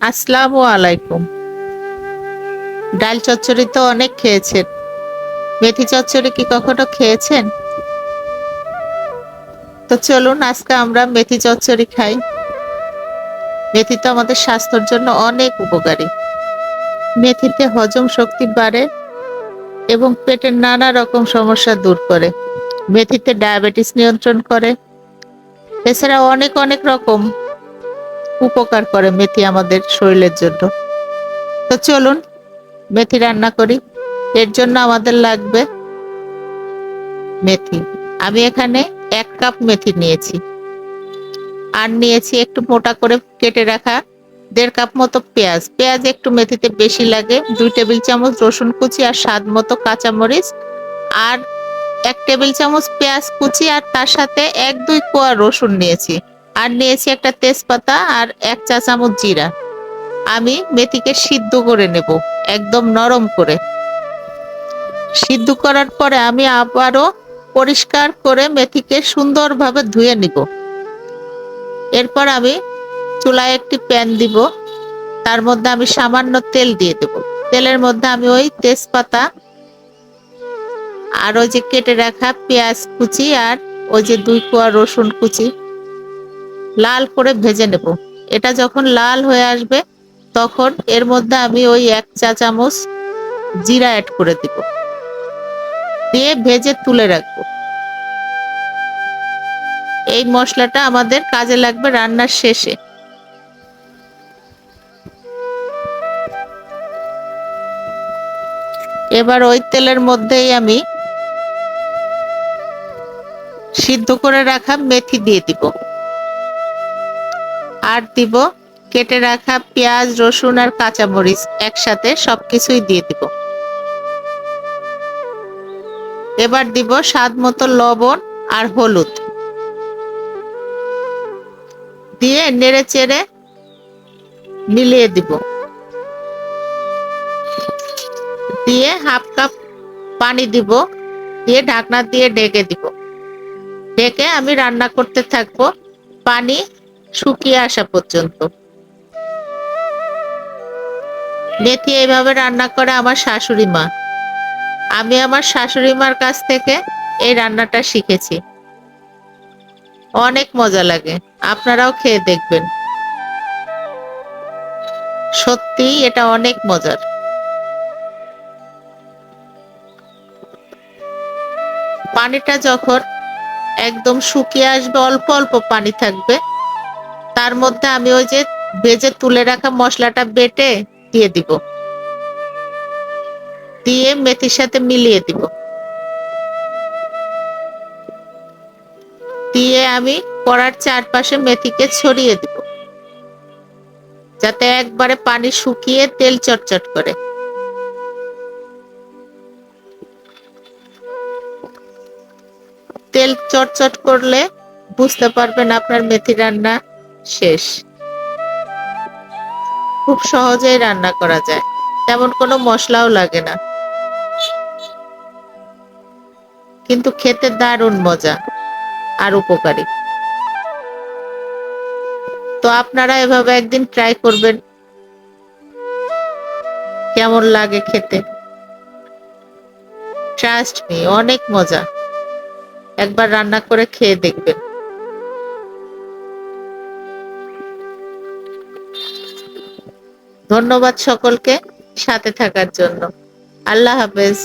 আসসালামু আলাইকুম। ডাল চচ্চড়ি তো অনেক খেয়েছেন। মেথি চচ্চড়ি কি কখনো খেয়েছেন? তো চলুন, আজকে আমরা মেথি চচ্চড়ি খাই। মেথি তো আমাদের স্বাস্থ্যের জন্য অনেক উপকারী। মেথিতে হজম শক্তি বাড়ে এবং পেটের নানা রকম সমস্যা দূর করে। মেথিতে ডায়াবেটিস নিয়ন্ত্রণ করে। এছাড়া অনেক অনেক রকম উপকার করে মেথি আমাদের শরীরের জন্য। তো চলুন, মেথি রান্না করি। এর জন্য আমাদের লাগবে মেথি। আমি এখানে এক কাপ মেথি নিয়েছি। আর নিয়েছি একটু মোটা করে কেটে রাখা দেড় কাপ মতো পেঁয়াজ। পেঁয়াজ একটু মেথিতে বেশি লাগে, দুই টেবিল চামচ রসুন কুচি আর স্বাদ মতো কাঁচামরিচ আর এক টেবিল চামচ পেঁয়াজ কুচি আর তার সাথে এক দুই কোয়া রসুন নিয়েছি। আর নিয়েছি একটা তেজপাতা আর এক চা চামচ জিরা। আমি মেথিকে সিদ্ধ করে নেব, একদম নরম করে। সিদ্ধ করার পরে আমি আবারও পরিষ্কার করে মেথিকে সুন্দরভাবে ধুয়ে নিব। এরপর আমি চুলায় একটি প্যান দিব। তার মধ্যে আমি সামান্য তেল দিয়ে দেব। তেলের মধ্যে আমি ওই তেজপাতা আর ওই যে কেটে রাখা পেঁয়াজ কুচি আর ওই যে দুই কোয়া রসুন কুচি লাল করে ভেজে নেব। এটা যখন লাল হয়ে আসবে, তখন এর মধ্যে আমি ওই এক চা চামচ জিরা অ্যাড করে দিব। দিয়ে ভেজে তুলে রাখব। এই মশলাটা আমাদের কাজে লাগবে রান্নার শেষে। এবার ওই তেলের মধ্যেই আমি সিদ্ধ করে রাখা মেথি দিয়ে দিব। আর দিব, কেটে রাখা পেঁয়াজ, রসুন আর কাঁচামরিচ একসাথে সবকিছুই দিয়ে দিব। এবার দিব স্বাদ মতো লবণ আর হলুদ। দিয়ে নেড়ে চেড়ে মিলিয়ে দিব। দিয়ে হাফ কাপ পানি দিব, দিয়ে ঢাকনা দিয়ে ঢেকে দিব। ঢেকে আমি রান্না করতে থাকব পানি শুকিয়ে আসা পর্যন্ত। মেথি এইভাবে রান্না করে আমার শাশুড়ি মা। আমি আমার শাশুড়ি মার কাছ থেকে এই রান্নাটা শিখেছি। অনেক মজা লাগে, আপনারাও খেয়ে দেখবেন। সত্যি এটা অনেক মজার। পানিটা যখন একদম শুকিয়ে আসবে, অল্প অল্প পানি থাকবে তার মধ্যে আমি ওই যে ভেজে তুলে রাখা মশলাটা বেটে দিয়ে দিব। দিয়ে মেথির সাথে মিলিয়ে দিব। দিয়ে আমি কড়ার চারপাশে মেথিকে ছড়িয়ে দিব। যাতে একবারে পানি শুকিয়ে তেল চটচট করে। তেল চটচট করলে বুঝতে পারবেন আপনার মেথি রান্না শেষ। খুব সহজেই রান্না করা যায়। তেমন কোনো মশলাও লাগে না। কিন্তু খেতে দারুণ মজা আর উপকারী। তো আপনারা এভাবে একদিন ট্রাই করবেন। কেমন লাগে খেতে? ট্রাস্ট মি অনেক মজা। একবার রান্না করে খেয়ে দেখবেন। ধন্যবাদ সকলকে সাথে থাকার জন্য। আল্লাহ হাফেজ।